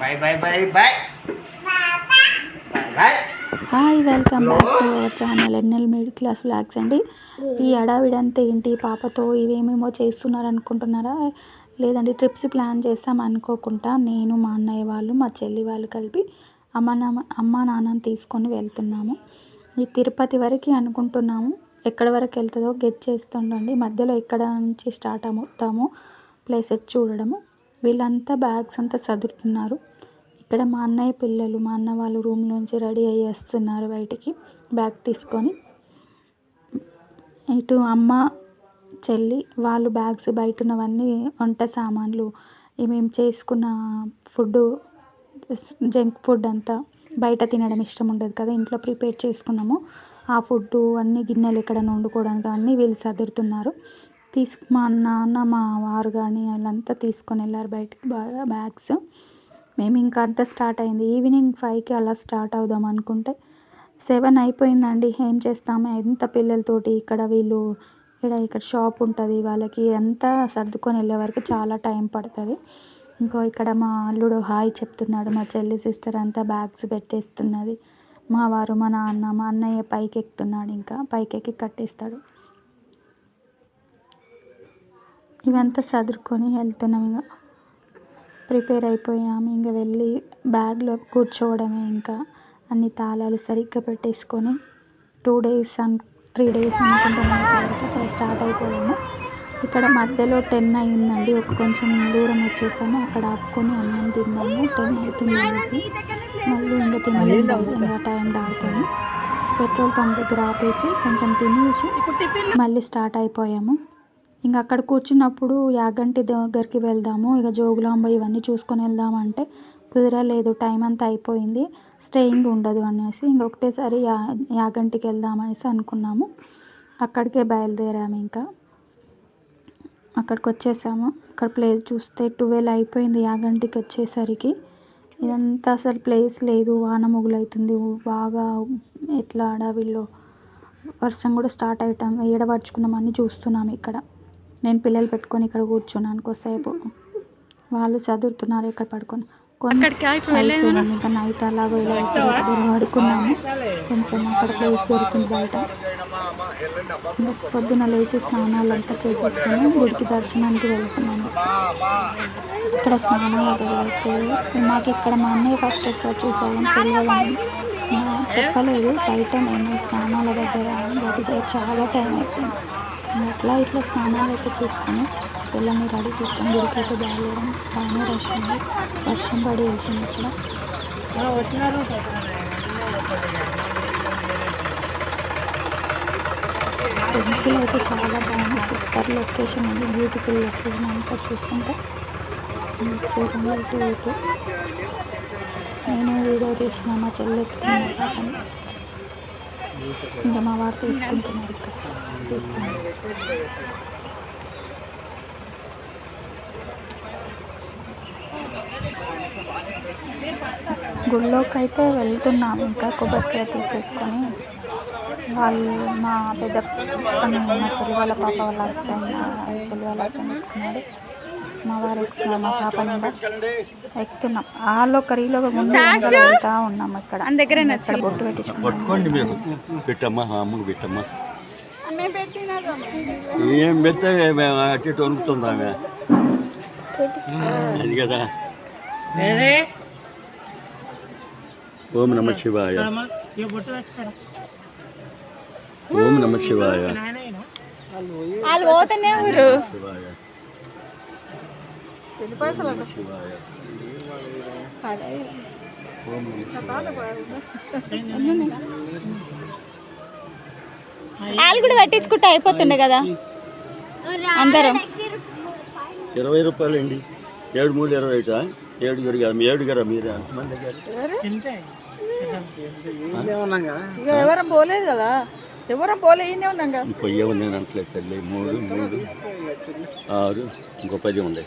Bye bye bye bye bye hi welcome back to our channel NL middle class blogs అండి. ఈ అడావిడంతా ఏంటి పాపతో ఇవేమేమో చేస్తున్నారు అనుకుంటున్నారా లేదంటే ట్రిప్స్ ప్లాన్ చేస్తాం అనుకోకుండా నేను మా అన్నయ్య వాళ్ళు మా చెల్లి వాళ్ళు కలిపి అమ్మ నాన్న అమ్మ నాన్నని తీసుకొని వెళ్తున్నాము. ఈ తిరుపతి వరకు అనుకుంటున్నాము. ఎక్కడి వరకు వెళ్తుందో గెట్ చేస్తుండండి. మధ్యలో ఎక్కడ నుంచి స్టార్ట్ అవుతామో ప్లేసెస్ చూడడము. వీళ్ళంతా బ్యాగ్స్ అంతా సదురుతున్నారు. ఇక్కడ మా అన్నయ్య పిల్లలు మా అన్న వాళ్ళు రూమ్లోంచి రెడీ అయ్యి వస్తున్నారు బయటికి బ్యాగ్ తీసుకొని. ఇటు అమ్మ చెల్లి వాళ్ళు బ్యాగ్స్ బయట ఉన్నవన్నీ వంట సామాన్లు మేము చేసుకున్న ఫుడ్ జంక్ ఫుడ్ అంతా బయట తినడం ఇష్టం ఉండదు కదా ఇంట్లో ప్రిపేర్ చేసుకున్నాము. ఆ ఫుడ్ అన్ని గిన్నెలు ఎక్కడైనా వండుకోవడానికి అన్నీ వీళ్ళు సదురుతున్నారు. తీసు మా నాన్న మా వారు కానీ వాళ్ళంతా తీసుకొని వెళ్ళారు బయటికి బాగా బ్యాగ్స్. మేము ఇంకా అంతా స్టార్ట్ అయింది. ఈవినింగ్ ఫైవ్కి అలా స్టార్ట్ అవుదాం అనుకుంటే సెవెన్ అయిపోయిందండి. ఏం చేస్తాము? ఎంత పిల్లలతోటి ఇక్కడ వీళ్ళు ఇక్కడ ఇక్కడ షాప్ ఉంటుంది. వాళ్ళకి అంతా సర్దుకొని వెళ్ళే వరకు చాలా టైం పడుతుంది. ఇంకో ఇక్కడ మా అల్లుడు హాయ్ చెప్తున్నాడు. మా చెల్లి సిస్టర్ అంతా బ్యాగ్స్ పెట్టేస్తున్నది. మా వారు మా నాన్న మా అన్నయ్య పైకి ఎక్కుతున్నాడు ఇంకా. పైకి ఎక్కి కట్టేస్తాడు. ఇవంతా సదురుకొని వెళ్తున్నాం ఇంకా ప్రిపేర్ అయిపోయాము. ఇంకా వెళ్ళి బ్యాగ్లో కూర్చోవడమే ఇంకా. అన్ని తాళాలు సరిగ్గా పెట్టేసుకొని two days and three days అనుకుంటున్నాం స్టార్ట్ అయిపోయాము. ఇక్కడ మధ్యలో టెన్ అయిందండి. ఒక కొంచెం దూరం వచ్చేసాము. అక్కడ ఆపుకొని అన్నం తిన్నాము. టెన్ అవుతుంది అనేసి. మళ్ళీ ఇంకా తినలేదు ఇంకా టైం దాటుకొని పెట్రోల్ పంప్ దగ్గర ఆపేసి కొంచెం తినేసి మళ్ళీ స్టార్ట్ అయిపోయాము. ఇంకా అక్కడ కూర్చున్నప్పుడు యాగంటి దగ్గరికి వెళ్దాము. ఇక జోగులాంబ ఇవన్నీ చూసుకొని వెళ్దాం అంటే కుదరలేదు. టైం అంతా అయిపోయింది. స్టేయింగ్ ఉండదు అనేసి ఇంకొకటేసారి యా యాగంటికి వెళ్దాం అనేసి అనుకున్నాము. అక్కడికే బయలుదేరాము ఇంకా. అక్కడికి వచ్చేసాము. అక్కడ ప్లేస్ చూస్తే ట్వెల్వ్ అయిపోయింది యాగంటికి వచ్చేసరికి. ఇదంతా అసలు ప్లేస్ లేదు. వాన మొగులవుతుంది బాగా ఎట్లా అడవిలో వర్షం కూడా స్టార్ట్ అయ్యటం ఏడపరుచుకుందామని చూస్తున్నాము ఇక్కడ. నేను పిల్లలు పెట్టుకొని ఇక్కడ కూర్చున్నాను కొద్దిసేపు వాళ్ళు చదువుతున్నారు ఇక్కడ పడుకొని. ఇంకా నైట్ అలాగో ఇలా పడుకున్నాము కొంచెం అక్కడ ప్లేస్ దొరికింది బయట. పొద్దున లేచి స్నానాలు అంతా చేసేసుకొని గుడికి దర్శనానికి వెళ్తున్నాను ఇక్కడ స్నానాలు అయితే మాకు ఇక్కడ మా అన్నయ్య ఫస్ట్ వచ్చారు చూసాను తెలియదని చెప్పలేదు. బయట నేను స్నానాల దగ్గర గదిగా చాలా టైం అయిపోయింది. అట్లా ఇట్లా స్నానాలు అయితే చేసుకొని పిల్లల్ని రెడీ చేసుకొని గుడికి అయితే బయలుదేరాం బాగానే రష్ ఉంది. వర్షం పడి వచ్చింది ఇక్కడ. టెంపుల్ అయితే చాలా బాగుంది. సూపర్ లొకేషన్ ఉంది. బ్యూటిఫుల్ లొకేషన్ అంతా చూస్తుంటే. నేను వీడియో తీస్తున్నా మా చెల్లి ఎత్తుకున్నా పాపని ఇంకా మా వారు తీసుకుంటున్నారు ఇక్కడ. తీసుకున్నారు గుళ్ళోకి అయితే వెళ్తున్నాం ఇంకా కొబ్బరికాయ తీసేసుకొని. వాళ్ళు మా పెద్ద మా చెల్లి వాళ్ళ పాప వాళ్ళ హస్బెండ్ చెల్లి వాళ్ళ హస్బెండ్ మా వారు ఎక్కుతున్నారు మా పాప కూడా ఎక్కుతున్నాం వాళ్ళు ఒక రీలో ముందు వెళ్తా ఉన్నాం ఇక్కడ దగ్గర ఇక్కడ బొట్టు పెట్టించుకున్నాం. పెట్టమ్మా అమ్మకు పెట్టమ్మా. ఏం పెడితే మేము అటు ఇటు వణుకుతుంది అది కదా. ఓం నమ శివాయ. ఓం నమ శివాయ. వాళ్ళు పోతేనే ఊరు. శివాయ ఓం నమ వాళ్ళు కూడా పట్టించుకుంటే అయిపోతుండే కదా. అందరం. ఇరవై రూపాయలు అండి. ఏడు మూడు ఇరవై ఐటా? ఏడుగురు కదా మీ ఏడుగురా మీరు? ఎవరం? పోలేదు కదా. ఎవరం పోలే ఈయనే ఉన్నాం కదా. ఇంకో ఏమో నేను అంటలేదు తల్లి. మూడు మూడు ఆరు ఇంకో పది ఉన్నాయి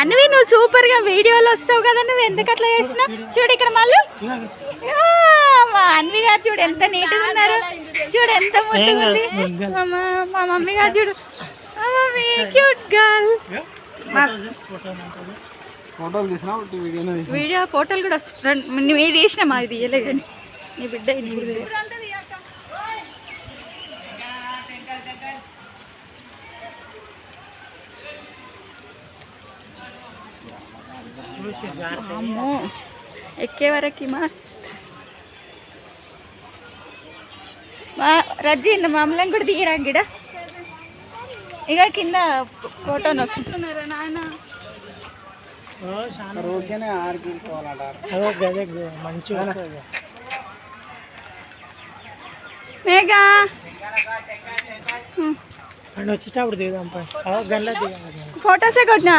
అన్నవి నువ్వు సూపర్గా వీడియోలు వస్తావు కదా నువ్వు ఎందుకు అట్లా చేస్తున్నావు? చూడు ఇక్కడ మళ్ళీ. మా అన్వి గారు చూడు ఎంత నీట్గా ఉన్నారు. చూడు ఎంత ముద్దుగా ఉంది. మా మమ్మీ గారు చూడు. మమ్మీ క్యూట్ గర్ల్ వీడియో ఫోటోలు కూడా నువ్వు ఇది తీసిన మాది తీయలేదు కానీ. నీ బిడ్డ నీ బిడ్డ అమ్మో ఎక్కే వరకు మస్త్. మా రజ్జి మమ్మల్ని కూడా తీయరా గిడ. ఇక కింద ఫోటో నొక్కుతున్నారా నాన్న మేఘా. వచ్చేటప్పుడు దిగుదాం ఫోటోసే కొట్టినా.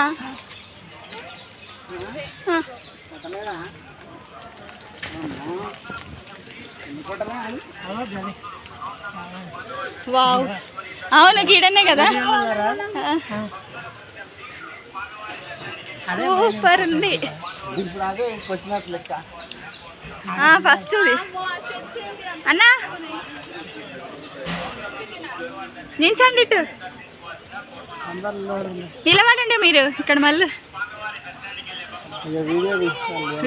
వావ్. అవును గీడనే కదా. సూపర్ ఉంది. ఫస్ట్ అన్నా. నించండి ఇటు. నిలబడండి మీరు ఇక్కడ మళ్ళీ.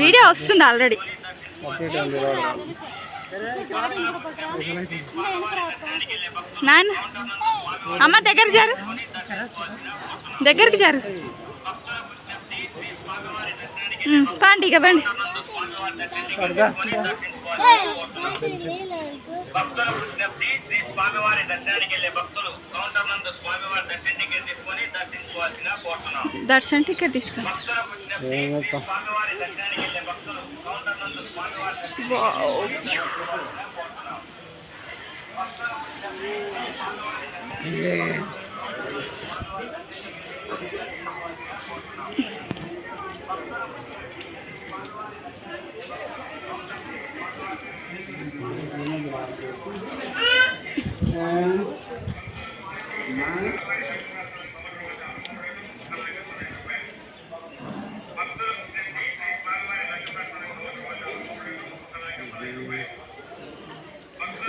వీడియో వస్తుంది ఆల్రెడీ. నాన్న అమ్మ దగ్గర జారు. దగ్గరికి జారు. ఇక బండి. దర్శన్ టికెట్ తీసుకో వావ్.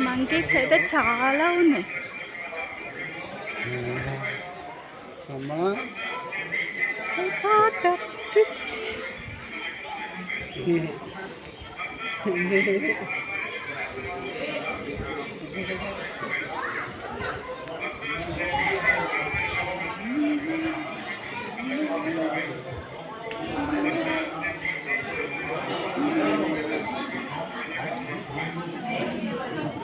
మంకీస్ అయితే చాలా ఉన్నాయి.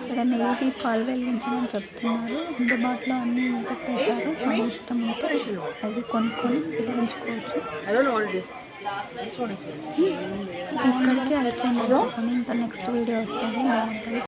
ఇక్కడ నెయ్యి పాలు వెలిగించమని చెప్తున్నారు అందుబాటులో అన్నీ పెట్టేశారు. మన ఇష్టం అయితే అవి కొనుక్కొని వెలిగించుకోవచ్చు ఇక్కడికి అయిపోయింది ఇంకా నెక్స్ట్ వీడియో వస్తుంది. బాగుంటుంది